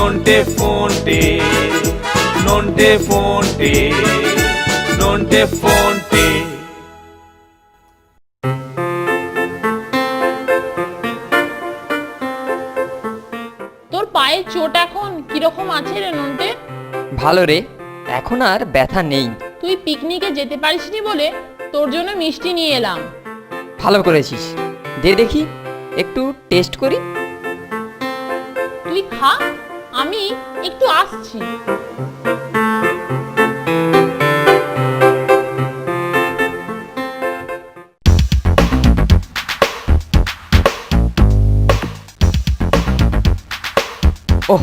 নন্টে ফোনটে নন্টে ফোনটে নন্টে ফোনটে। তোর পায়ের চোট এখন কীরকম আছে রে নন্টে? ভালো রে এখন আর ব্যথা নেই। তুই পিকনিকে যেতে পারিসনি বলে তোর জন্য মিষ্টি নিয়ে এলাম। ভালো করেছিস। দে দেখি একটু টেস্ট করি। তুই খা। আমি একটু আসছি। ওহ,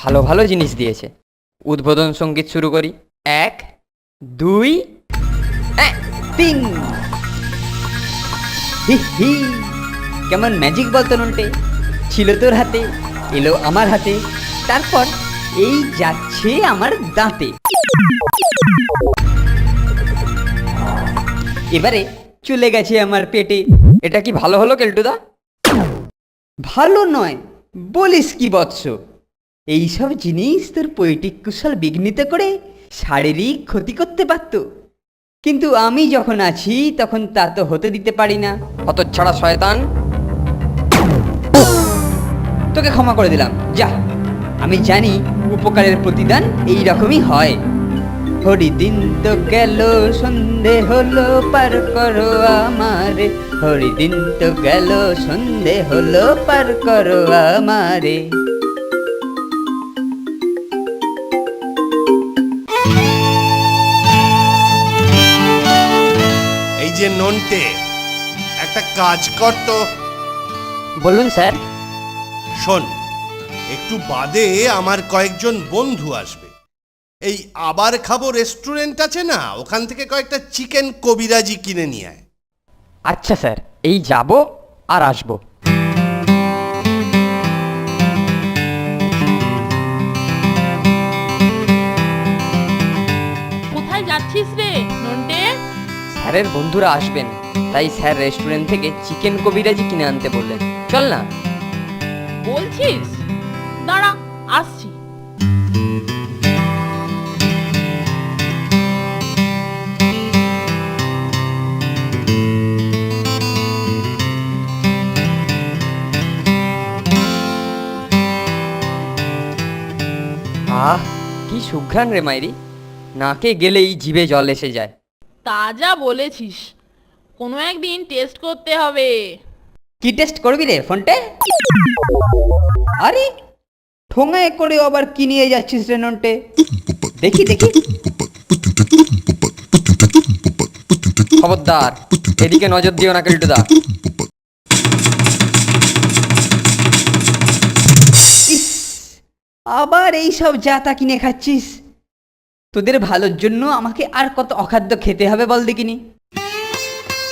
ভালো ভালো জিনিস দিয়েছে। উদ্বোধন সংগীত শুরু করি। এক, দুই তিন। হি হি, কেমন ম্যাজিক বলতো নন্টে ছিল তোর হাতে, এলো আমার হাতে। তারপর এই যাচ্ছে আমার দাঁতে। এবারে চলে গেছে আমার পেটে। এটা কি ভালো হলো কেলটুদা? ভালো নয়, বলিস কি বৎস। এইসব জিনিস তোর পৈটিক কুশল বিঘ্নিত করে শারীরিক ক্ষতি করতে পারত। কিন্তু আমি যখন আছি, তখন তা তো হতে দিতে পারি না। অত ছাড়া শয়তান। তোকে ক্ষমা করে দিলাম। যা। আমি জানি উপকারের প্রতিদান এই রকমই হয় হরিদিন তো গেল সন্ধে হলো পার করো আমারে। হরিদিন তো গেল সন্ধে হলো পার করো আমারে। এই যে নন্টে একটা কাজ কর তো। বলুন স্যার। শোন একটু বাদে আমার কয়েকজন বন্ধু আসবে। এই আবার খাব রেস্টুরেন্ট আছে না? ওখান থেকে কয়েকটা চিকেন কবিরাজি কিনে নিয়ে আয়। আচ্ছা স্যার এই যাব আর আসব। কোথায় যাচ্ছিস রে নন্টে? স্যারের বন্ধুরা আসবেন তাই স্যার রেস্টুরেন্ট থেকে চিকেন কবিরাজি কিনে আনতে বললেন। চল না। বলছিস? আসছি। আহ কি সুঘ্রাণ রে মাইরি। নাকে গেলেই জিভে জল এসে যায়। তা যা বলেছিস। কোনো একদিন টেস্ট করতে হবে। কি টেস্ট করবি রে ফোনটে আরে ঠোঙায় করে আবার কি নিয়ে যাচ্ছিস রে নন্টে? দেখি দেখি। খবরদার, এদিকে নজর দিও না, কেলটুদা। আবার এই সব জাতা কিনে খাচ্ছিস। তোদের ভালোর জন্য আমাকে আর কত অখাদ্য খেতে হবে বল দেখিনি।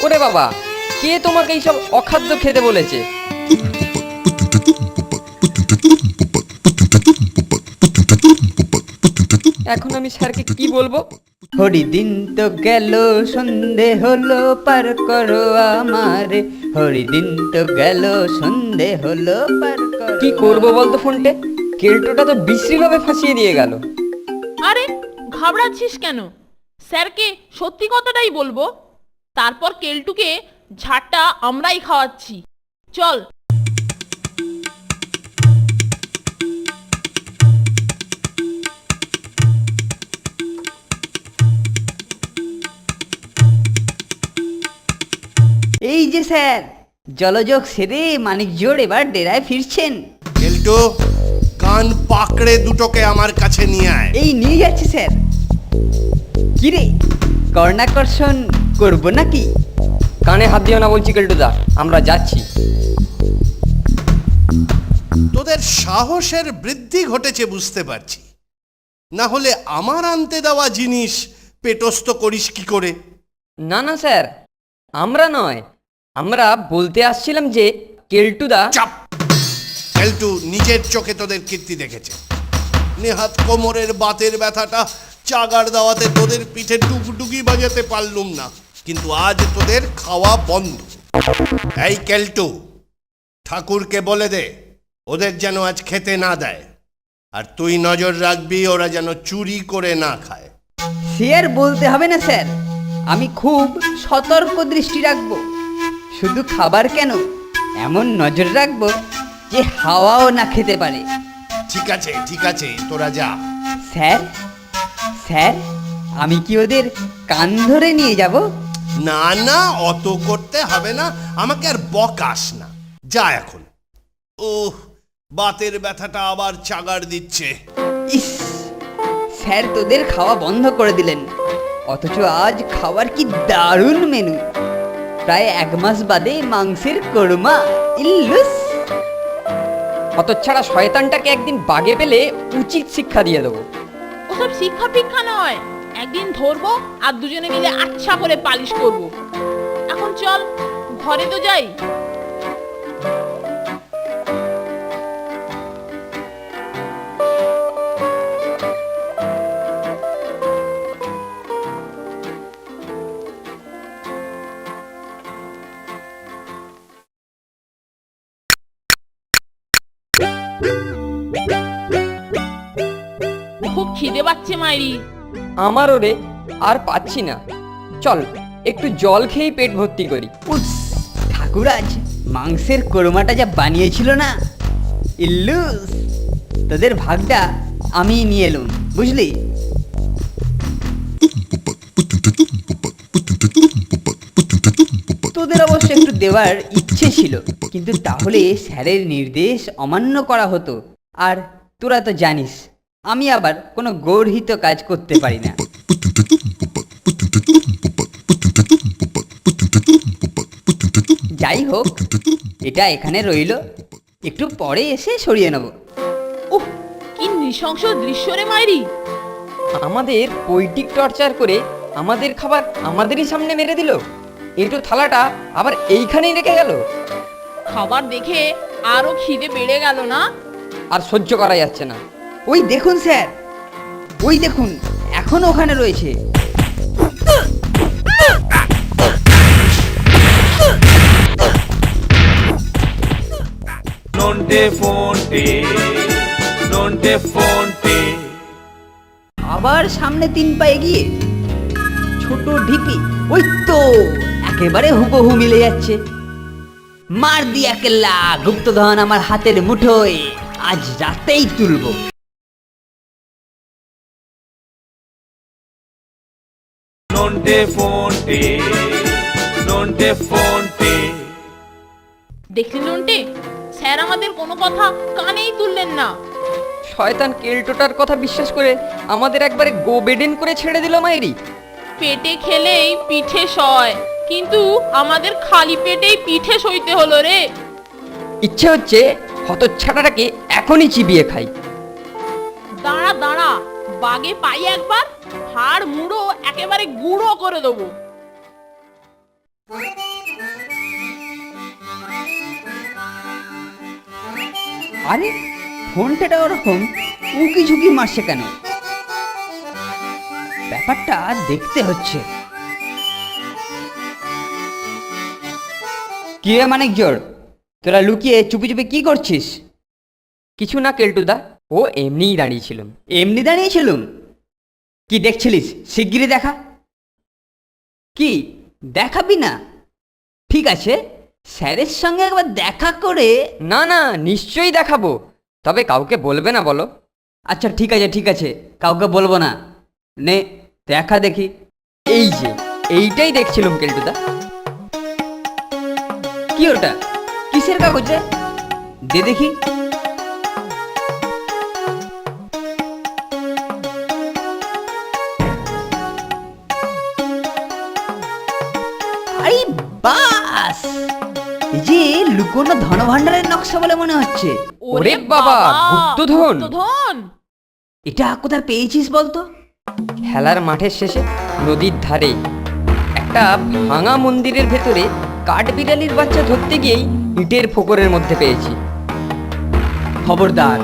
ওরে বাবা, কে তোমাকে এইসব অখাদ্য খেতে বলেছে? এখন আমি স্যারকে কি বলব? হরি দিন তো গেল সন্ধে হলো পার করো আমারে। হরিদিন তো গেল সন্ধে হলো পার করো কি করব বলতো ফোনটে? কেল্টোটা তো বিশ্রীভাবে ফাঁসিয়ে দিয়ে গেল। আরে ঘাবড়াচ্ছিস কেন? স্যারকে সত্যি কথাটাই বলব তারপর কেলটুকে ঝাড়টা আমরাই খাওয়াচ্ছি। চল এই যে স্যার জলযোগ সেরে মানিক জোর এবার ডেরায় ফিরছেন। কেল্টো কান পাকড়ে দুটোকে আমার কাছে নিয়ে আয়। এই নিয়ে যাচ্ছি স্যার। কিরে কর্ণাকর্ষণ করব নাকি? কানে হাত দিও না বলছি কেল্টুদা আমরা যাচ্ছি। তোদের সাহসের বৃদ্ধি ঘটেছে বুঝতে পারছি। না হলে আমার আনতে দেওয়া জিনিস পেটস্থ করিস কি করে? না না স্যার আমরা নয় আমরা বলতে আসছিলাম যে কেলটুদা চাপ। কেলটু নিজের চোখে তোদের কীর্তি দেখেছে। নেহাত কোমরের বাতের ব্যথাটা চাগার দাওয়াতে তোদের পিঠে ডুগডুগি বাজাতে পারলুম না। কিন্তু আজ তোদের খাওয়া বন্ধ। এই কেলটু ঠাকুরকে বলে দে ওদের যেন আজ খেতে না দেয়। আর তুই নজর রাখবি ওরা যেন চুরি করে না খায়। সে আর বলতে হবে না স্যার। আমি খুব সতর্ক দৃষ্টি রাখব। শুধু খাবার কেন? এমন নজর রাখব যে হাওয়াও না খেতে পারে। ঠিক আছে ঠিক আছে তোরা যা। স্যার স্যার আমি কি ওদের কান ধরে নিয়ে যাব? না না অত করতে হবে না। আমাকে আর বকাস না। যা এখন। ও বাতের ব্যথাটা আবার চাগার দিচ্ছে। ইস স্যার তোদের খাওয়া বন্ধ করে দিলেন। অথচ আজ খাবার কি দারুণ মেনু প্রায় এক মাস বাদে মাংসের কোরমা। ইল্লুস। হতচ্ছাড়া শয়তানটাকে একদিন বাগে পেলে উচিত শিক্ষা দিয়ে দেবো। ওসব শিক্ষা পিক্ষা নয়। একদিন ধরবো আর দুজনে মিলে আচ্ছা করে পালিশ করব। এখন চল, ঘরে তো যাই। মাইরি। আমারও রে আর পাচ্ছি না। চল একটু জল খেয়েই পেট ভর্তি করি। উস ঠাকুরাজ মাংসের কোরমাটা যা বানিয়েছিল না? ইল্লুস তোদের ভাগটা আমি নিয়ে এলুম বুঝলি? তোদের অবশ্য একটু দেওয়ার ইচ্ছে ছিল কিন্তু তাহলে স্যারের নির্দেশ অমান্য করা হতো। আর তোরা তো জানিস আমি আবার কোনো গর্হিত কাজ করতে পারি না। যাই হোক এটা এখানে রইল। একটু পরে এসে সরিয়ে নেব। উহ কি নৃশংস দৃশ্য রে মাইরি। আমাদের পৈটিক টর্চার করে আমাদের খাবার আমাদেরই সামনে মেরে দিল। এটো থালাটা আবার এইখানেই রেখে গেল। খাবার দেখে আরও খিদে বেড়ে গেল না? আর সহ্য করা যাচ্ছে না। ওই দেখুন স্যার। ওই দেখুন এখন ওখানে রয়েছে। আবার সামনে তিন পা এগিয়ে ছোট ঢিপি ওই তো একেবারে হুবহু মিলে যাচ্ছে। মার দিয়া কেল্লা গুপ্তধন আমার হাতের মুঠোয় আজ রাতেই তুলবো। নন্টে ফোনটে নন্টে ফোনটে দেখলি নন্টে? স্যার আমাদের কোনো কথা কানেই তুললেন না। শয়তান কেলটোটার কথা বিশ্বাস করে আমাদের একবারে গো বেডেন করে ছেড়ে দিল মায়েরি পেটে খেলেই পিঠে সয় কিন্তু আমাদের খালি পেটেই পিঠে সইতে হলো রে। ইচ্ছে হচ্ছে হতচ্ছাড়াটাকে এখনই চিবিয়ে খাই। দাঁড়া দাঁড়া বাগে পাই একবার হাড় মুড়ো একেবারে গুঁড়ো করে দেবো। আরে ফোনটা ওরকম উকি ঝুঁকি মারছে কেন? ব্যাপারটা দেখতে হচ্ছে। কি রে মানিক জোর? তোরা লুকিয়ে চুপি চুপি কি করছিস? কিছু না কেলটুদা। ও এমনিই দাঁড়িয়েছিলাম এমনি দাঁড়িয়েছিলুম কি দেখছিলিস? শিগগিরই দেখা। কি? দেখাবি না? ঠিক আছে স্যারের সঙ্গে একবার দেখা করে না না নিশ্চয়ই দেখাবো। তবে কাউকে বলবে না বলো। আচ্ছা ঠিক আছে ঠিক আছে কাউকে বলব না। নে দেখা দেখি। এই যে এইটাই দেখছিলাম কেলটুদা কি ওটা? কিসের কাগজ? দে দেখি। লুকোনো ধনভাণ্ডারের নকশা বলে মনে হচ্ছে। ওরে বাবা, গুপ্তধন। গুপ্তধন। এটা কোথায় পেয়েছিস বলতো? খেলার মাঠের শেষে নদীর ধারে একটা ভাঙা মন্দিরের ভেতরে কাঠবিড়ালির বাচ্চা ধরতে গিয়েই ইটের ফোকরের মধ্যে পেয়েছি। খবরদার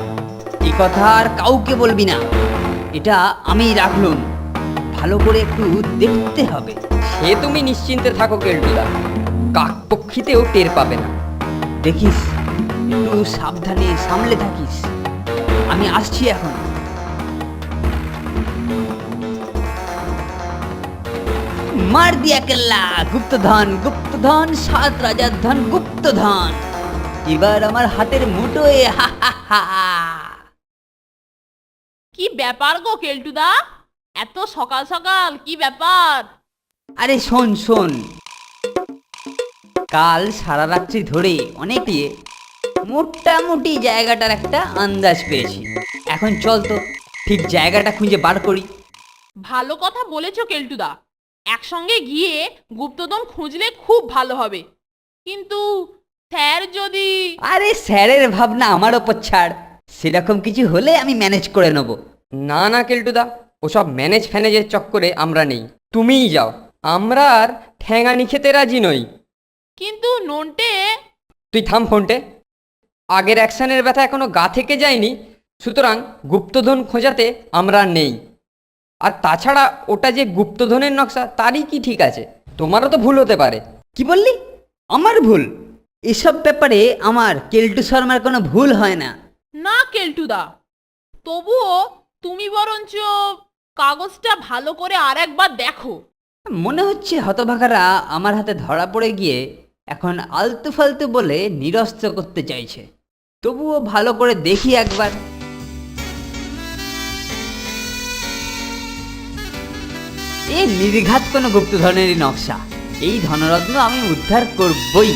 এই কথা আর কাউকে বলবি না। এটা আমি রাখলুম। ভালো করে একটু দেখতে হবে। সে তুমি নিশ্চিন্তে থাকো কেলটুদা। কাকপক্ষিতেও টের পাবে না। দেখিস একটু সাবধানে সামলে থাকিস। আমি আসছি এখন। মার দিয়া কেল্লা গুপ্তধন গুপ্তধন সাত রাজার ধন গুপ্তধন। এবার আমার হাতের মুঠোয় হা হা হা। কি ব্যাপার গো কেলটুদা? এত সকাল সকাল কি ব্যাপার? আরে শোন শোন। কাল সারা রাত্রি ধরে অনেকে মোটামুটি জায়গাটার একটা আন্দাজ পেয়েছি। এখন চল তো ঠিক জায়গাটা খুঁজে বার করি। ভালো কথা বলেছ কেলটুদা। একসঙ্গে গিয়ে গুপ্তধন খুঁজলে খুব ভালো হবে। কিন্তু স্যার যদি আরে স্যারের ভাবনা আমার ওপর ছাড়। সেরকম কিছু হলে আমি ম্যানেজ করে নেব। না না কেলটুদা ওসব ম্যানেজ ফ্যানেজের চক্করে আমরা নেই। তুমিই যাও। আমরা আর ঠ্যাঙানি খেতে রাজি নই। কিন্তু নন্টে? তুই থাম ফোনটে। আগের অ্যাকশানের ব্যথা এখনও গা থেকে যায়নি সুতরাং গুপ্তধন খোঁজাতে আমরা নেই। আর তাছাড়া ওটা যে গুপ্তধনের নকশা তারই কি ঠিক আছে? তোমারও তো ভুল হতে পারে। কি বললি? আমার ভুল? এসব ব্যাপারে আমার কেল্টু শর্মার কোনো ভুল হয় না। না কেলটুদা। তবুও তুমি বরঞ্চ কাগজটা ভালো করে আর একবার দেখো। মনে হচ্ছে হতভাগারা আমার হাতে ধরা পড়ে গিয়ে এখন আলতু ফালতু বলে নিরস্ত করতে চাইছে। তবুও ভালো করে দেখি একবার। এ নির্ঘাত কোনো গুপ্তধনেরই নকশা। এই ধনরত্ন আমি উদ্ধার করবই।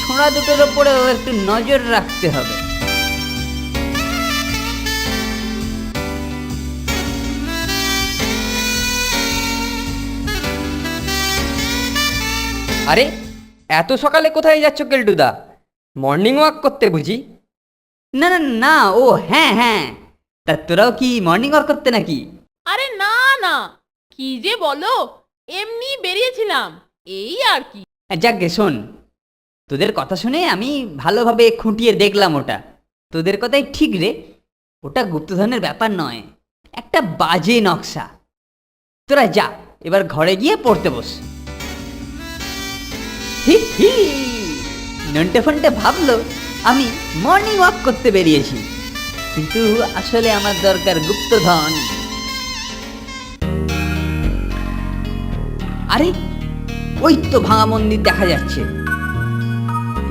ছোঁড়া দুটোর ওপরেও একটু নজর রাখতে হবে। আরে এত সকালে কোথায় যাচ্ছ কেলটুদা মর্নিং ওয়াক করতে বুঝি? না না না ও হ্যাঁ হ্যাঁ। তা তোরাও কি মর্নিং ওয়াক করতে নাকি? আরে না না। কি যে বলো এমনি বেরিয়েছিলাম। এই আর কি। যাক শোন। তোদের কথা শুনে আমি ভালোভাবে খুঁটিয়ে দেখলাম ওটা। তোদের কথাই ঠিক রে। ওটা গুপ্তধনের ব্যাপার নয় একটা বাজে নকশা। তোরা যা এবার ঘরে গিয়ে পড়তে বস। হি নন্টে ফন্টে ভাবলো, আমি মর্নিং ওয়াক করতে বেরিয়েছি। কিন্তু আসলে আমার দরকার গুপ্তধন। আরে, ওই তো ভাঙা মন্দির দেখা যাচ্ছে।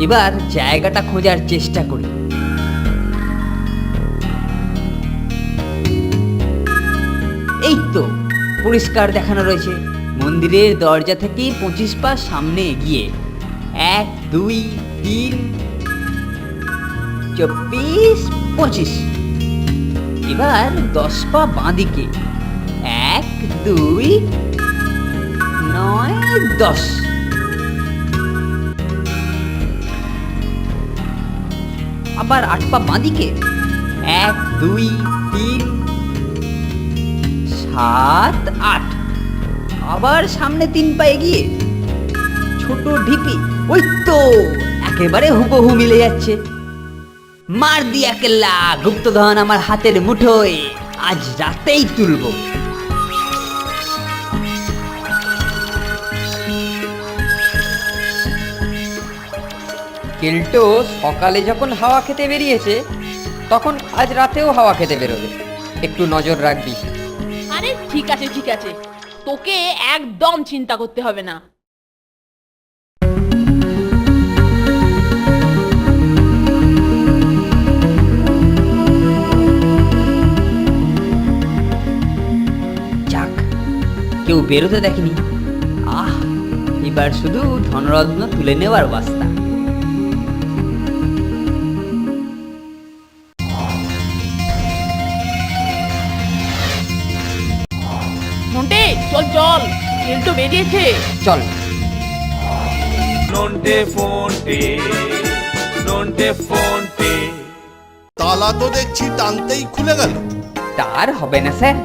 এবার জায়গাটা খোঁজার চেষ্টা করি। এই তো, পরিষ্কার দেখানো রয়েছে। মন্দিরের দরজা থেকে পঁচিশ পা সামনে এগিয়ে। এক, দুই, তিন, চব্বিশ, পঁচিশ। এবার দশ পা বাঁদিকে। এক, দুই, নয়, দশ। আবার আট পা বাঁদিকে। এক, দুই, তিন, সাত, আট। আবার সামনে তিন পা এগিয়ে। ছোট ঢিপি, ওই তো, একেবারে হুবহু মিলে যাচ্ছে। মার দিয়া কেল্লা গুপ্তধন আমার হাতের মুঠোয়, আজ রাতেই তুলবো। কেল্টো সকালে যখন হাওয়া খেতে বেরিয়েছে, তখন আজ রাতেও হাওয়া খেতে বেরোবে। একটু নজর রাখবি। আরে ঠিক আছে ঠিক আছে। তোকে একদম চিন্তা করতে হবে না। যাক, কেউ বেরোতে দেখেনি। আহ, এবার শুধু ধনরত্ন তুলে নেওয়ার বাস্তা। বেরিয়েছে চল। নন্টে ফোনটি নন্টে ফোনটি তালা তো দেখছি টানতেই খুলে গেল। তার হবে না স্যার।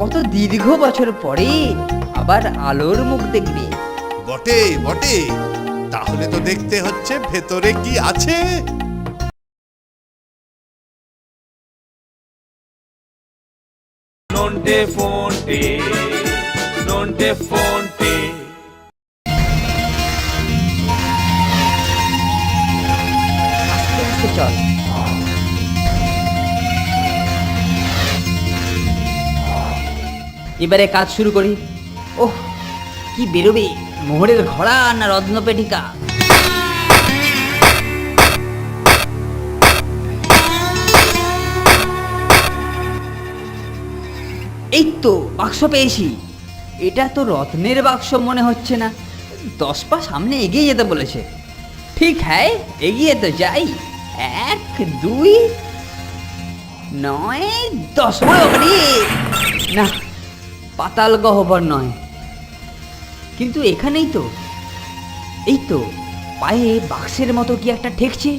কত দীর্ঘ বছর পরে আবার আলোর মুখ দেখবে। বটে বটে। তাহলে তো দেখতে হচ্ছে ভেতরে কি আছে। নন্টে ফোনটে চল এবারে কাজ শুরু করি। ওহ, কি বেরোবে? মোহরের ঘোড়া না রত্ন রত্নপেটিকা? এই তো, বাক্স পেয়েছি। এটা তো রত্নের বাক্স মনে হচ্ছে না। দশ পা সামনে এগিয়ে যেতে বলেছে। ঠিক হ্যাঁ এগিয়ে তো যাই। এক, দুই, নয়, দশ। না, পাতাল গহ্বর নয়। কিন্তু এখানেই তো, এই তো, পায়ে বাক্সের মতো কি একটা ঠেকছে?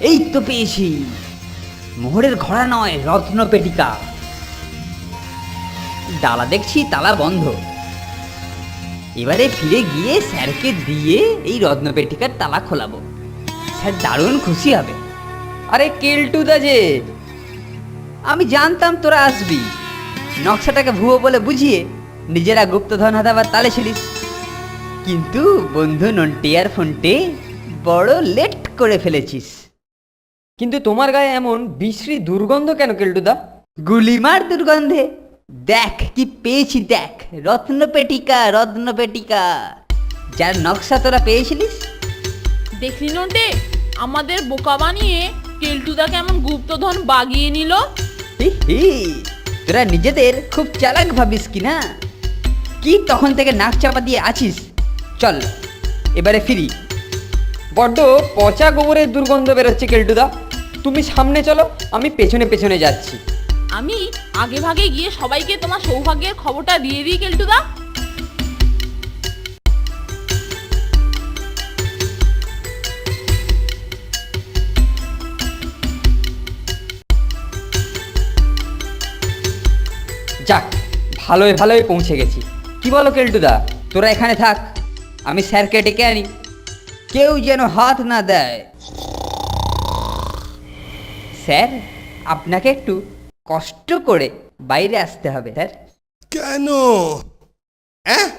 এই তো পেয়েছি। মোহরের ঘোড়া নয়, রত্ন পেটিকা। ডালা দেখছি তালা বন্ধ। এবারে ফিরে গিয়ে স্যারকে দিয়ে এই রত্নপেটিকার তালা খোলাবো। স্যার দারুণ খুশি হবে। আরে কেলটুদা যে! আমি জানতাম তোরা আসবি। নকশাটাকে ভুয়ো বলে বুঝিয়ে নিজেরা গুপ্তধন হাতাবার তালে ছিলিস। কিন্তু বন্ধু নন্টিয়ার ফোনটে বড় লেট করে ফেলেছিস। কিন্তু তোমার গায়ে এমন বিশ্রী দুর্গন্ধ কেন কেলটুদা? গুলিমার দুর্গন্ধে দেখ কি পেয়েছি দেখ। রত্নপেটিকা রত্নপেটিকা। যার নকশা তোরা পেয়েছিলিস? দেখলি নন্টে আমাদের বোকা বানিয়ে কেলটুদা কেমন গুপ্তধন বাগিয়ে নিল? হি হি, তোরা নিজেদের খুব চালাক ভাবিস কি না? কি তখন থেকে নাক চাপা দিয়ে আছিস? চল এবারে ফিরি। বড্ড পচা গোবরের দুর্গন্ধ বেরোচ্ছে কেলটুদা। তুমি সামনে চলো আমি পেছনে পেছনে যাচ্ছি। আমি আগে ভাগে গিয়ে সবাইকে তোমার সৌভাগ্যের খবরটা দিয়ে দিই, কেলটুদা। যাক ভালোই ভালোই পৌঁছে গেছি। কি বলো, কেলটুদা? তোরা এখানে থাক। আমি স্যারকে ডেকে আনি। কেউ যেন হাত না দেয়। স্যার, আপনাকে একটু কষ্ট করে বাইরে আসতে হবে স্যার। কেন? অ্যাঁ?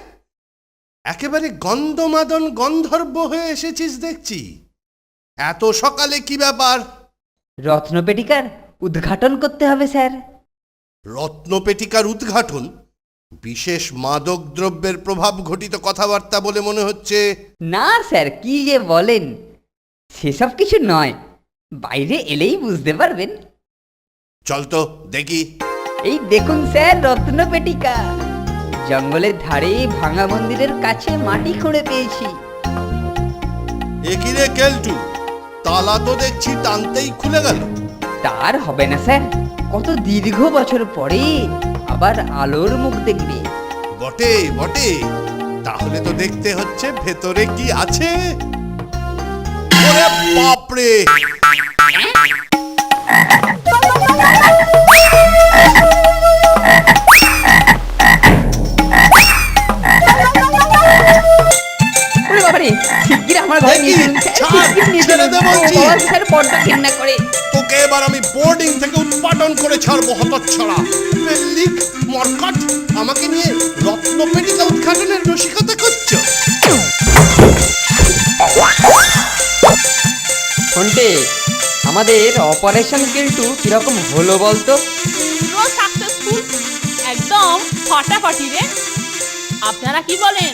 একেবারে গন্ধমাদন গন্ধর্ব হয়ে এসেছিস দেখছি। এত সকালে কি ব্যাপার? রত্নপেটিকার উদ্ঘাটন করতে হবে স্যার। রত্নপেটিকার উদ্ঘাটন? বিশেষ মাদক দ্রব্যের প্রভাব ঘটিত কথাবার্তা বলে মনে হচ্ছে। না স্যার কি যে বলেন। সেসব কিছু নয়। বাইরে এলেই বুঝতে পারবেন। চল তো দেখি। এই দেখুন স্যার রত্নপেটিকা। জঙ্গলের ধারে ভাঙা মন্দিরের কাছে মাটি খুঁড়ে পেয়েছি। একিরে কেলটু তালা তো দেখছি টানতেই খুলে গেল। তার হবে না স্যার কত দীর্ঘ বছর পরে আবার আলোর মুখ দেখবে। বটে বটে তাহলে তো দেখতে হচ্ছে ভেতরে কি আছে। ওরে বাপরে! ছাড়, ছেড়ে দে বলছি। স্যার ঘেন্না করে? তোকে এবার আমি বোর্ডিং থেকে উৎপাদন করে ছাড়বো হতচ্ছড়া। লিক মরকট আমাকে নিয়ে রত্নপেটিকা উদ্ঘাটনের রসিকতা করছ। ফোনটে আমাদের অপারেশন কিন্তু কীরকম হলো বলতো? পুরো সাকসেসফুল একদম ফাটাফাটি রে। আপনারা কি বলেন?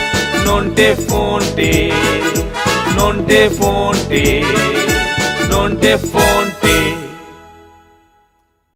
নন্টে ফোনটে নন্টে ফোনটে নন্টে ফোনটে